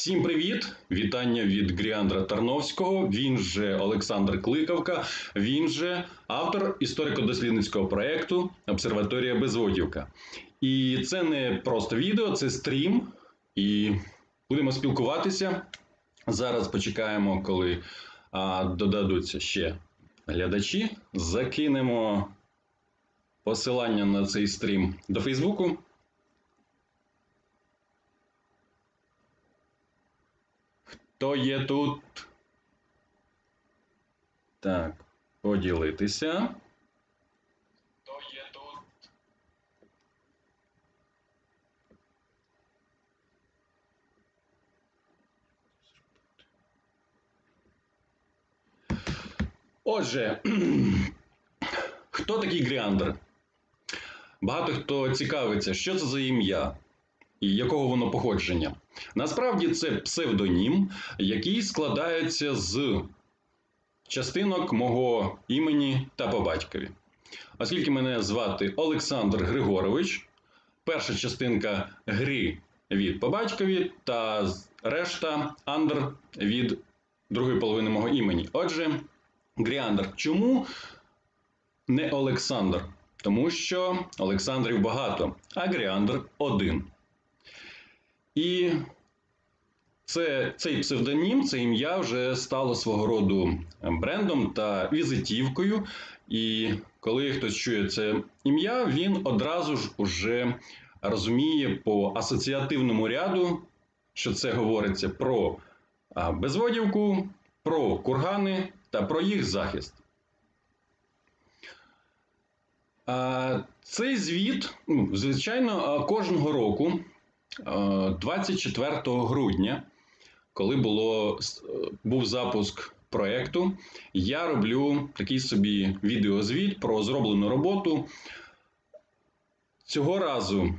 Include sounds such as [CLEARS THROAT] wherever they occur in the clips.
Всім привіт! Вітання від Гріандра Тарновського. Він же Олександр Кликавка, він же автор історико-дослідницького проєкту Обсерваторія Безводівка. І це не просто відео, це стрім. І будемо спілкуватися. Зараз почекаємо, коли а, додадуться ще глядачі. Закинемо посилання на цей стрім до Фейсбуку. Хто є тут? Так, поділитися. Хто є тут? Отже, [CLEARS THROAT] хто такий Гріандр? Багато хто цікавиться, що це за ім'я і якого воно походження. Насправді це псевдонім, який складається з частинок мого імені та по батькові. Оскільки мене звати Олександр Григорович, перша частинка гри від по батькові, та решта Андр від другої половини мого імені. Отже, Гріандр. Чому не Олександр? Тому що Олександрів багато, а Гріандр один. І це, цей псевдонім, це ім'я вже стало свого роду брендом та візитівкою. І коли хтось чує це ім'я, він одразу ж уже розуміє по асоціативному ряду, що це говориться про безводівку, про кургани та про їх захист. Цей звіт, ну, звичайно, кожного року. 24 грудня, коли було, був запуск проєкту, я роблю такий собі відеозвіт про зроблену роботу. Цього разу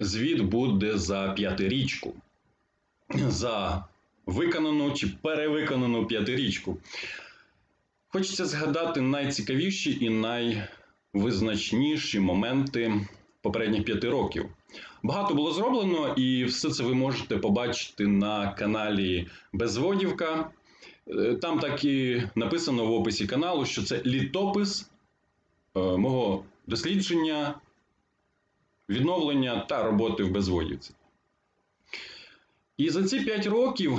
звіт буде за п'ятирічку, за виконану чи перевиконану п'ятирічку. Хочеться згадати найцікавіші і найвизначніші моменти попередніх п'яти років. Багато було зроблено, і все це ви можете побачити на каналі Безводівка. Е, там так і написано в описі каналу, що це літопис е, мого дослідження, відновлення та роботи в Безводівці. І за ці 5 років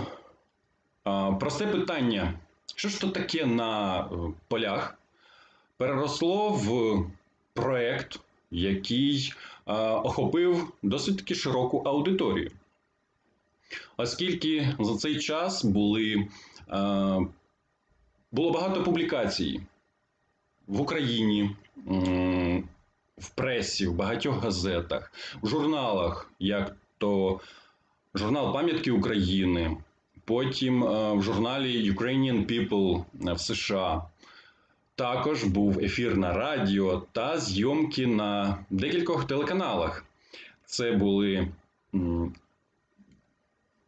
просте питання, що ж то таке на е, полях, переросло в проект який охопив досить таки широку аудиторію. Оскільки за цей час були, було багато публікацій в Україні, в пресі, в багатьох газетах, в журналах, як то журнал Пам'ятки України, потім в журналі Ukrainian People в США. Також був ефір на радіо та зйомки на декількох телеканалах. Це були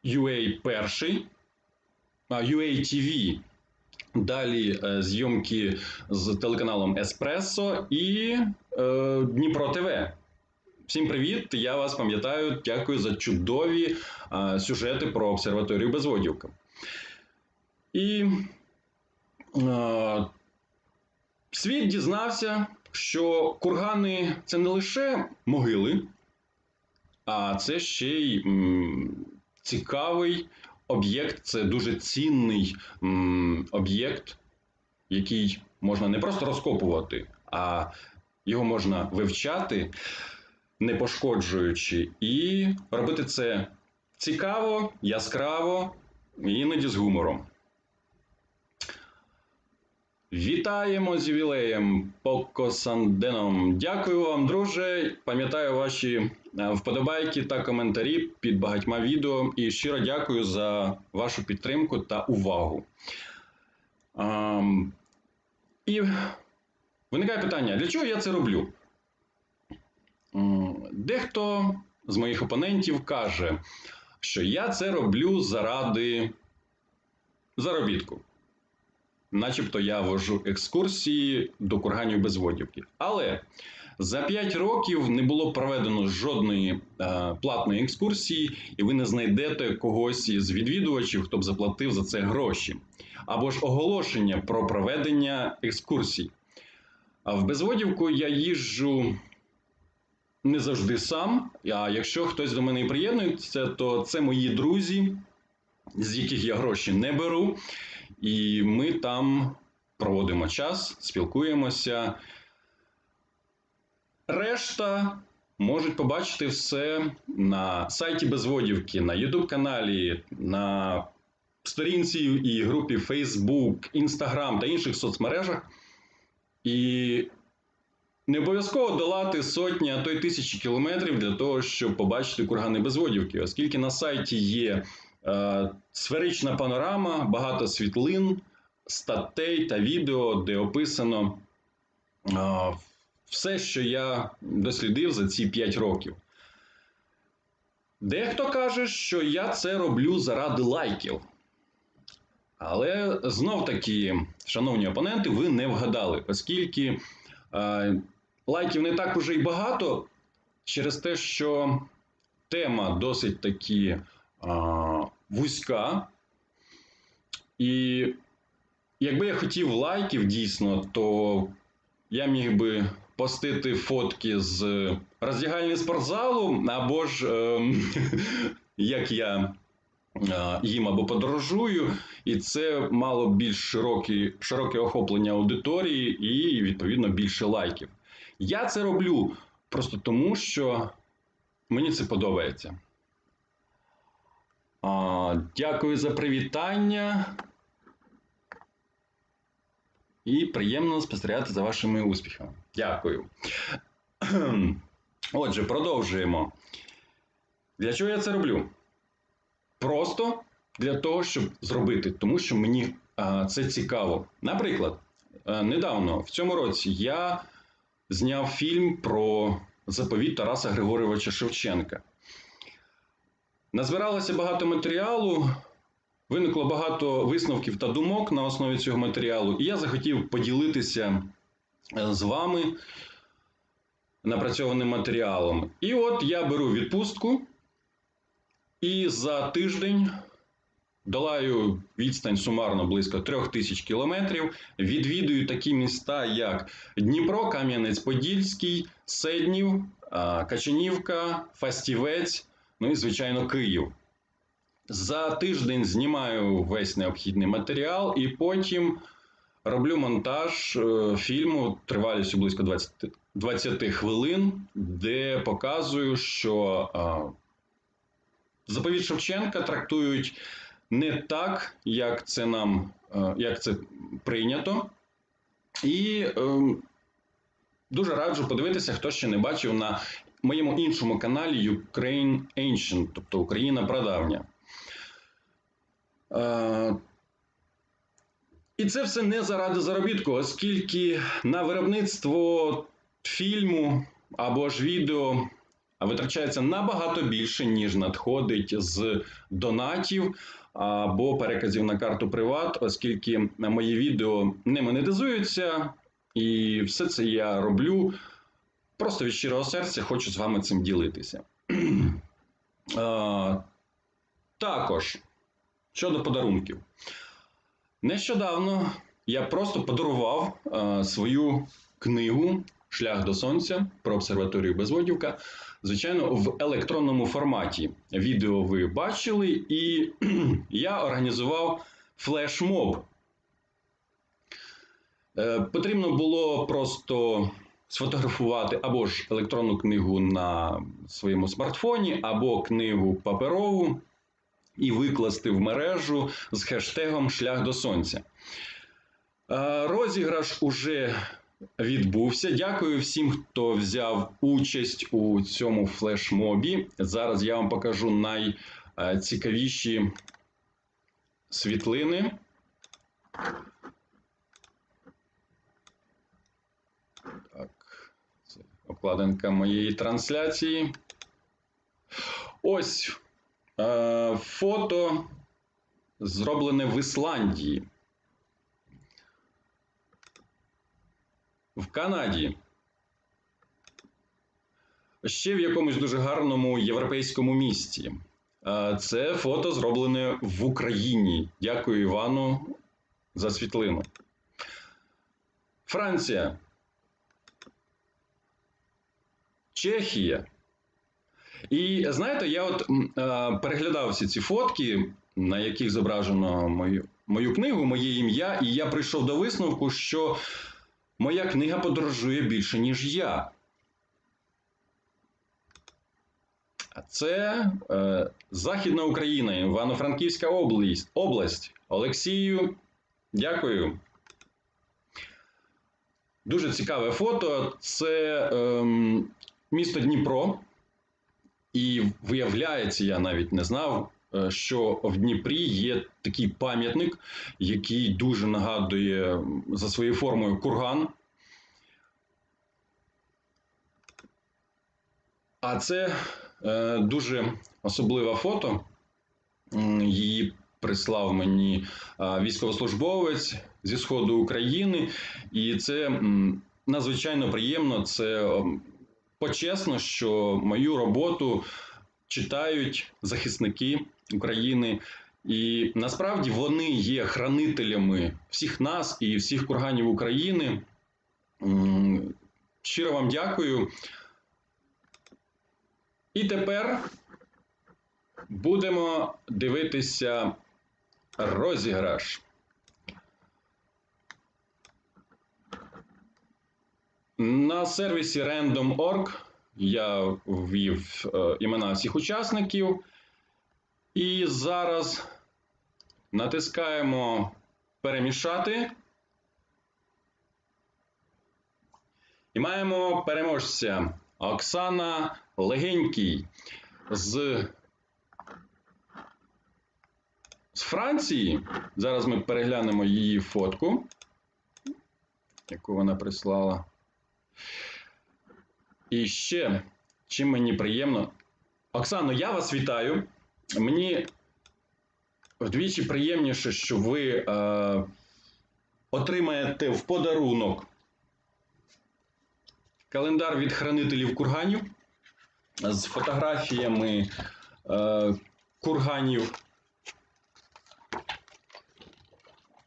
UA перший, UA TV, далі е, зйомки з телеканалом Еспресо і е, Дніпро ТВ. Всім привіт! Я вас пам'ятаю. Дякую за чудові е, сюжети про обсерваторію Безводівка. І е, Світ дізнався, що кургани це не лише могили, а це ще й м, цікавий об'єкт, це дуже цінний об'єкт, який можна не просто розкопувати, а його можна вивчати, не пошкоджуючи, і робити це цікаво, яскраво, іноді з гумором. Вітаємо з ювілеєм Покосанденом. Дякую вам, друже. Пам'ятаю ваші е, вподобайки та коментарі під багатьма відео. І щиро дякую за вашу підтримку та увагу. А, і виникає питання: для чого я це роблю? Дехто з моїх опонентів каже, що я це роблю заради заробітку начебто я вожу екскурсії до курганів Безводівки. Але За 5 років не було проведено жодної е, платної екскурсії, і ви не знайдете когось із відвідувачів, хто б заплатив за це гроші, або ж оголошення про проведення екскурсій. А в Безводівку я їжджу не завжди сам. А якщо хтось до мене приєднується, то це мої друзі, з яких я гроші не беру. І ми там проводимо час, спілкуємося. Решта можуть побачити все на сайті Безводівки, на YouTube каналі, на сторінці і групі Facebook, Instagram та інших соцмережах. І не обов'язково долати сотні, а то й тисячі кілометрів для того, щоб побачити кургани Безводівки, оскільки на сайті є сферична панорама, багато світлин, статей та відео, де описано е, все, що я дослідив за ці 5 років. Дехто каже, що я це роблю заради лайків. Але знов таки, шановні опоненти, ви не вгадали, оскільки е, лайків не так уже й багато через те, що тема досить таки е, вузька. І якби я хотів лайків дійсно, то я міг би постити фотки з роздягальні спортзалу, або ж е, [LAUGHS] як я е, їм або подорожую, і це мало більш широкі, широке охоплення аудиторії і, відповідно, більше лайків. Я це роблю просто тому, що мені це подобається. Дякую за привітання. І приємно спостерігати за вашими успіхами. Дякую. [CLEARS THROAT] Отже, продовжуємо. Для чого я це роблю? Просто для того, щоб зробити, тому що мені це цікаво. Наприклад, недавно в цьому році я зняв фільм про заповіт Тараса Григоровича Шевченка. Назбиралося багато матеріалу. Виникло багато висновків та думок на основі цього матеріалу, і я захотів поділитися е, з вами напрацьованим матеріалом. І от я беру відпустку і за тиждень долаю відстань сумарно близько трьох тисяч кілометрів. Відвідую такі міста, як Дніпро, Кам'янець-Подільський, Седнів, Качанівка, Фастівець, ну і, звичайно, Київ. За тиждень знімаю весь необхідний матеріал і потім роблю монтаж е, фільму тривалістю близько 20 20 хвилин, де показую, що е, заповідь Шевченка трактують не так, як це нам е, як це прийнято. І дуже раджу подивитися, хто ще не бачив на моєму іншому каналі Ukraine Ancient, тобто Україна Прадавня. Е, і це все не заради заробітку, оскільки на виробництво фільму або ж відео витрачається набагато більше, ніж надходить з донатів або переказів на карту Приват, оскільки мої відео не монетизуються, і все це я роблю просто від щирого серця, хочу з вами цим ділитися. [CLEARS THROAT] Також. Щодо подарунків. Нещодавно я просто подарував свою книгу Шлях до Сонця про обсерваторію Безводівка. Звичайно, в електронному форматі. Відео ви бачили, і [CLEARS THROAT] я організував флешмоб. Е, потрібно було просто сфотографувати або ж електронну книгу на своєму смартфоні, або книгу паперову і викласти в мережу з хештегом Шлях до Сонця. Розіграш уже відбувся. Дякую всім, хто взяв участь у цьому флешмобі. Зараз я вам покажу найцікавіші світлини. Так, це обкладинка моєї трансляції. Ось Е, фото зроблене в Ісландії. В Канаді. ще в якомусь дуже гарному європейському місті. Е, Це фото зроблене в Україні. Дякую Івану за світлину. Франція. Чехія. І знаєте, я от е, переглядав всі ці фотки, на яких зображено мою, мою книгу, моє ім'я, і я прийшов до висновку, що моя книга подорожує більше, ніж я. Це е, Західна Україна, Івано-Франківська область, область. Олексію, дякую. Дуже цікаве фото. Це ем, місто Дніпро. І виявляється, я навіть не знав, е, що в Дніпрі є такий пам'ятник, який дуже нагадує за своєю формою курган. А це е, дуже особливе фото. Її прислав мені е, військовослужбовець зі Сходу України. І це надзвичайно приємно. Це почесно, що мою роботу читають захисники України. І насправді вони є хранителями всіх нас і всіх курганів України. Щиро вам дякую. І тепер будемо дивитися розіграш. На сервісі Random.org я ввів е, імена всіх учасників. І зараз натискаємо перемішати. І маємо переможця Оксана Легенький з, з Франції. Зараз ми переглянемо її фотку, яку вона прислала. І ще, чим мені приємно. Оксано, я вас вітаю. Мені вдвічі приємніше, що ви е, отримаєте в подарунок календар від хранителів курганів з фотографіями е, курганів.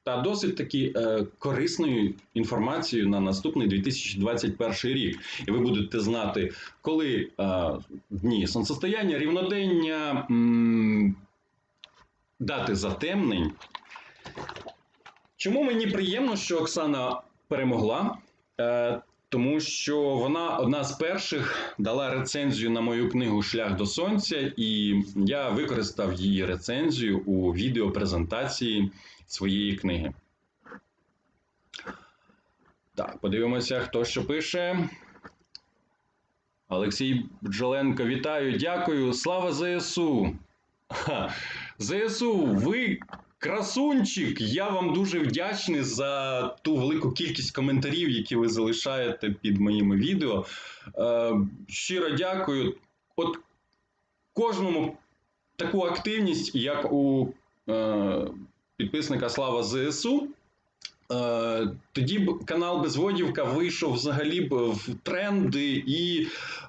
Та досить таки е, корисною інформацією на наступний 2021 рік. І ви будете знати, коли е, дні сонцестояння, рівнодення, дати затемнень. Чому мені приємно, що Оксана перемогла? Е, тому що вона одна з перших дала рецензію на мою книгу Шлях до сонця, і я використав її рецензію у відеопрезентації своєї книги. Так, подивимося, хто що пише. Олексій Бджоленко, вітаю, дякую. Слава ЗСУ. Ха. ЗСУ, ви красунчик. Я вам дуже вдячний за ту велику кількість коментарів, які ви залишаєте під моїми відео. Е, щиро дякую. От кожному таку активність, як у е, підписника Слава ЗСУ. Е, Тоді б канал Безводівка вийшов взагалі б в тренди і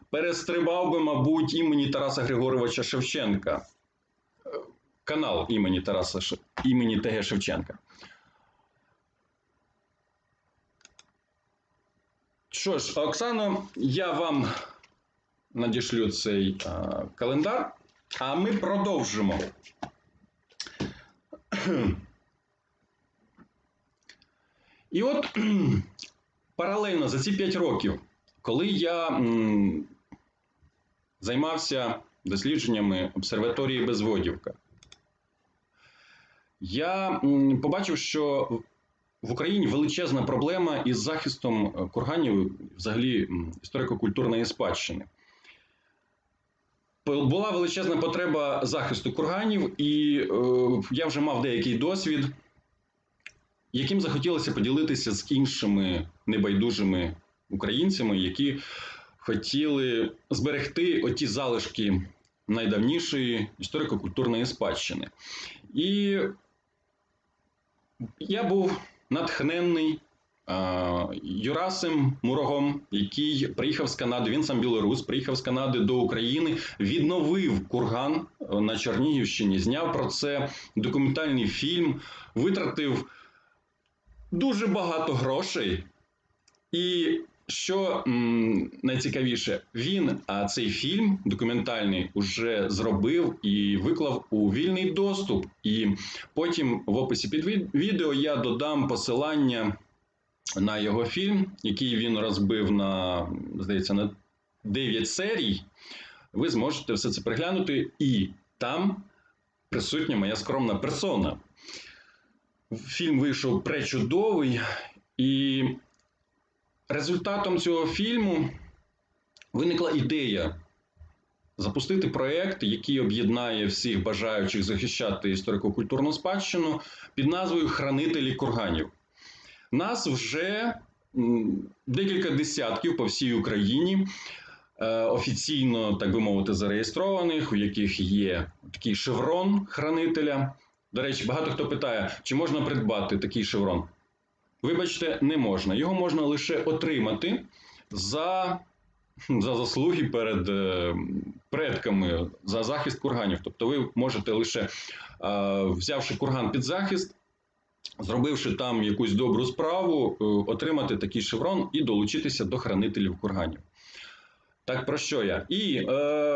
перестрибав би, мабуть, імені Тараса Григоровича Шевченка. Канал імені Тараса імені ТГ Шевченка. Що ж, Оксано, я вам надішлю цей е, календар, а ми продовжимо. І от [CLEARS THROAT] паралельно за ці 5 років, коли я м, займався дослідженнями обсерваторії Безводівка, я побачив, що в Україні величезна проблема із захистом е, курганів, взагалі історико-культурної спадщини. Була величезна потреба захисту курганів, і е, я вже мав деякий досвід яким захотілося поділитися з іншими небайдужими українцями, які хотіли зберегти оті залишки найдавнішої історико-культурної спадщини. І я був натхненний е, Юрасим Мурогом, який приїхав з Канади. Він сам білорус, приїхав з Канади до України, відновив курган е, на Чернігівщині, зняв про це документальний фільм, витратив дуже багато грошей. І що м, найцікавіше, він а цей фільм документальний уже зробив і виклав у вільний доступ. І потім в описі під відео я додам посилання на його фільм, який він розбив на, здається, на 9 серій. Ви зможете все це переглянути, і там присутня моя скромна персона. Фільм вийшов пречудовий, і результатом цього фільму виникла ідея запустити проєкт, який об'єднає всіх бажаючих захищати історико-культурну спадщину під назвою Хранителі курганів. Нас вже декілька десятків по всій Україні. е, Офіційно, так би мовити, зареєстрованих, у яких є такий шеврон хранителя. До речі, багато хто питає, чи можна придбати такий шеврон. Вибачте, не можна. Його можна лише отримати за, за заслуги перед е, предками за захист курганів. Тобто, ви можете лише, е, взявши курган під захист, зробивши там якусь добру справу, е, отримати такий шеврон і долучитися до хранителів курганів. Так про що я? І е,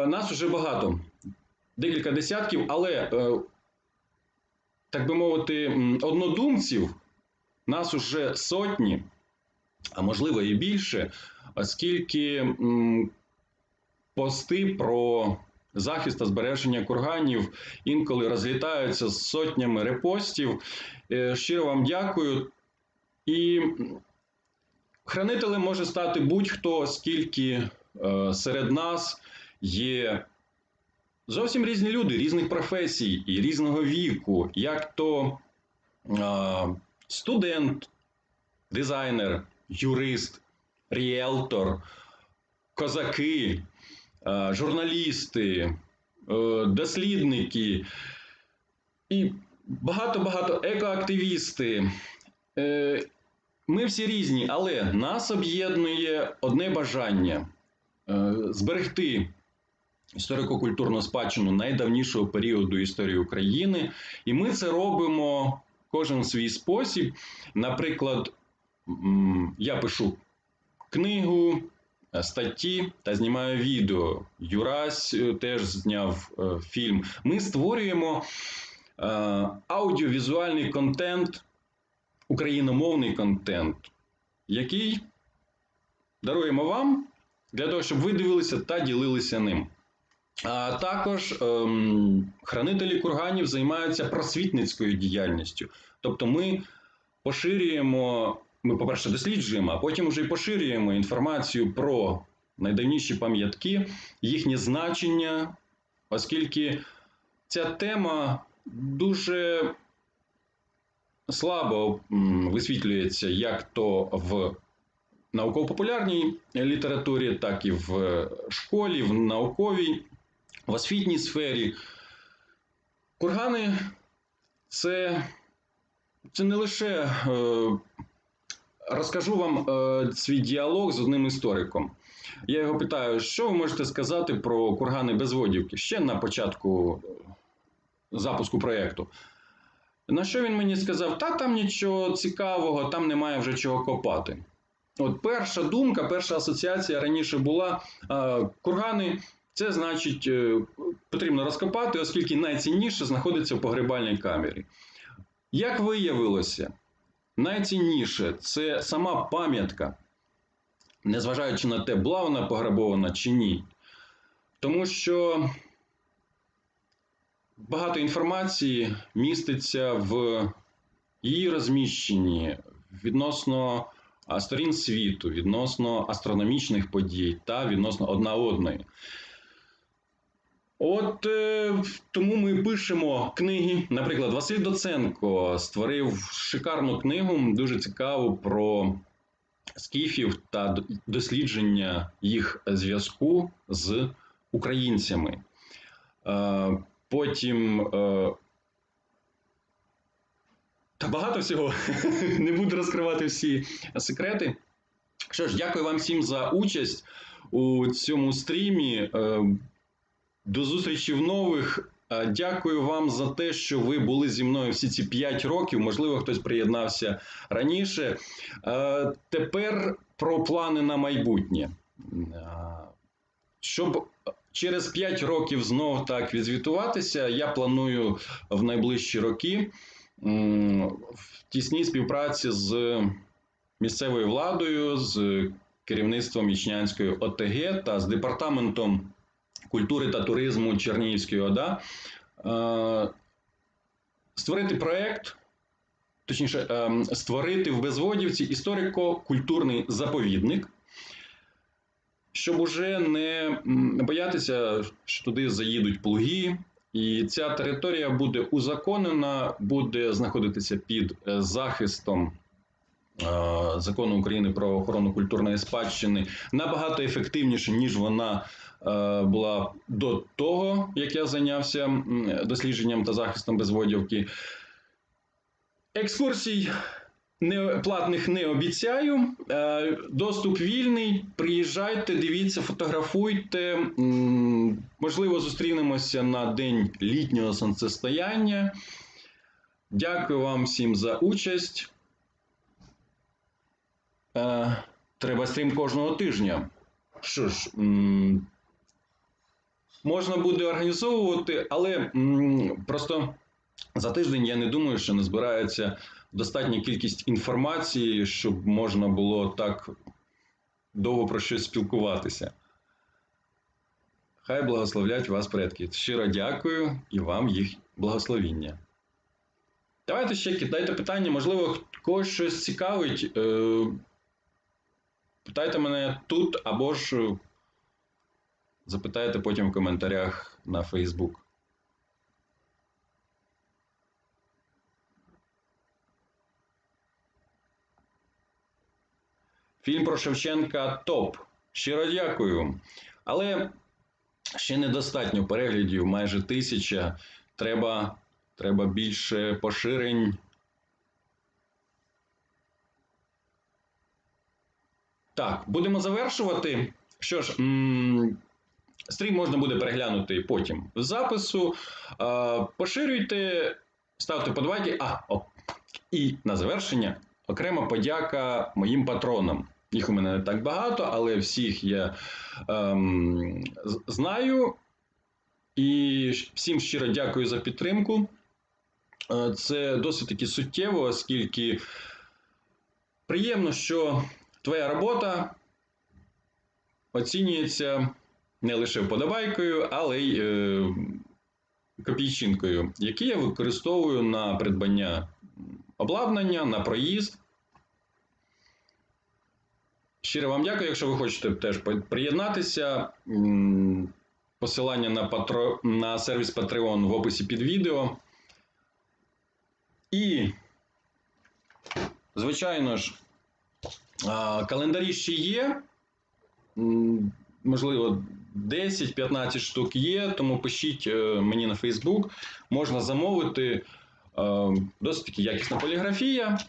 нас вже багато, декілька десятків, але, е, так би мовити, однодумців нас уже сотні, а можливо і більше, оскільки пости про захист та збереження курганів інколи розлітаються з сотнями репостів. Е, Щиро вам дякую. І хранителем може стати будь-хто, оскільки е, серед нас є зовсім різні люди, різних професій і різного віку, як то студент, дизайнер, юрист, ріелтор, козаки, е, журналісти, е, дослідники і багато-багато екоактивісти. Е, Ми всі різні, але нас об'єднує одне бажання зберегти історико-культурну спадщину найдавнішого періоду історії України. І ми це робимо кожен свій спосіб. Наприклад, я пишу книгу, е, статті та знімаю відео. Юрась е, теж зняв е, фільм. Ми створюємо аудіовізуальний контент, україномовний контент, який даруємо вам для того, щоб ви дивилися та ділилися ним. А також ем, хранителі курганів займаються просвітницькою діяльністю. Тобто ми поширюємо, ми, по-перше, досліджуємо, а потім вже й поширюємо інформацію про найдавніші пам'ятки, їхнє значення, оскільки ця тема дуже слабо висвітлюється як то в науково-популярній літературі, так і в школі, в науковій, в освітній сфері. Кургани це, це не лише е, розкажу вам е, свій діалог з одним істориком. Я його питаю, що ви можете сказати про кургани Безводівки ще на початку запуску проєкту. На що він мені сказав: та там нічого цікавого, там немає вже чого копати. От перша думка, перша асоціація раніше була: е, кургани це значить е, потрібно розкопати, оскільки найцінніше знаходиться в погребальній камері. Як виявилося, найцінніше це сама пам'ятка, незважаючи на те, була вона пограбована чи ні. Тому що багато інформації міститься в її розміщенні відносно сторін світу, відносно астрономічних подій та відносно одна одної. От е, тому ми пишемо книги. Наприклад, Василь Доценко створив шикарну книгу, дуже цікаву про скіфів та дослідження їх зв'язку з українцями. Е, потім е, Та багато всього. [LAUGHS] Не буду розкривати всі секрети. Що ж, дякую вам всім за участь у цьому стрімі. До зустрічі в нових. Е, Дякую вам за те, що ви були зі мною всі ці 5 років. Можливо, хтось приєднався раніше. Е, Тепер про плани на майбутнє. Е, Щоб через 5 років знов так відзвітуватися, я планую в найближчі роки в тісній співпраці з місцевою владою, з керівництвом Ічнянської ОТГ та з департаментом культури та туризму Чернігівської ОДА е, створити проект, точніше, е, створити в Безводівці історико-культурний заповідник, щоб уже не боятися, що туди заїдуть плуги. І ця територія буде узаконена, буде знаходитися під е, захистом закону України про охорону культурної спадщини набагато ефективніше, ніж вона е, була до того, як я зайнявся дослідженням та захистом безводівки. Екскурсій не, платних не обіцяю. Е, Доступ вільний. Приїжджайте, дивіться, фотографуйте. Можливо, зустрінемося на день літнього сонцестояння. Дякую вам всім за участь. Е, Треба стрім кожного тижня. Що ж, м, можна буде організовувати, але м, просто за тиждень я не думаю, що не збирається достатня кількість інформації, щоб можна було так довго про щось спілкуватися. Хай благословлять вас предки. Щиро дякую і вам їх благословіння. Давайте ще кидайте питання, можливо, когось щось цікавить. Е, Питайте мене тут або ж е, запитайте потім в коментарях на Facebook. Фільм про Шевченка топ. Щиро дякую. Але ще недостатньо переглядів, майже тисяча. Треба, треба більше поширень. Так, будемо завершувати. Що ж, стрім можна буде переглянути потім в запису. Поширюйте, ставте подобайки. А, о, і на завершення окрема подяка моїм патронам. Їх у мене не так багато, але всіх я ем, знаю. І всім щиро дякую за підтримку. Е, Це досить таки суттєво, оскільки приємно, що твоя робота оцінюється не лише вподобайкою, але й е, копійчинкою, які я використовую на придбання обладнання, на проїзд. Щиро вам дякую, якщо ви хочете теж приєднатися. Посилання на, патро... на сервіс Patreon в описі під відео. І, звичайно ж, Календарі ще є. Можливо, 10-15 штук є, тому пишіть е, мені на Facebook. Можна замовити е, досить таки якісна поліграфія.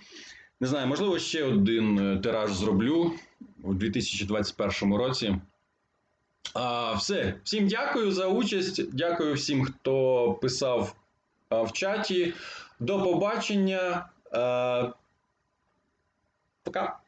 Не знаю, можливо, ще один е, тираж зроблю у 2021 році. А, все. Всім дякую за участь. Дякую всім, хто писав в чаті. До побачення. Пока.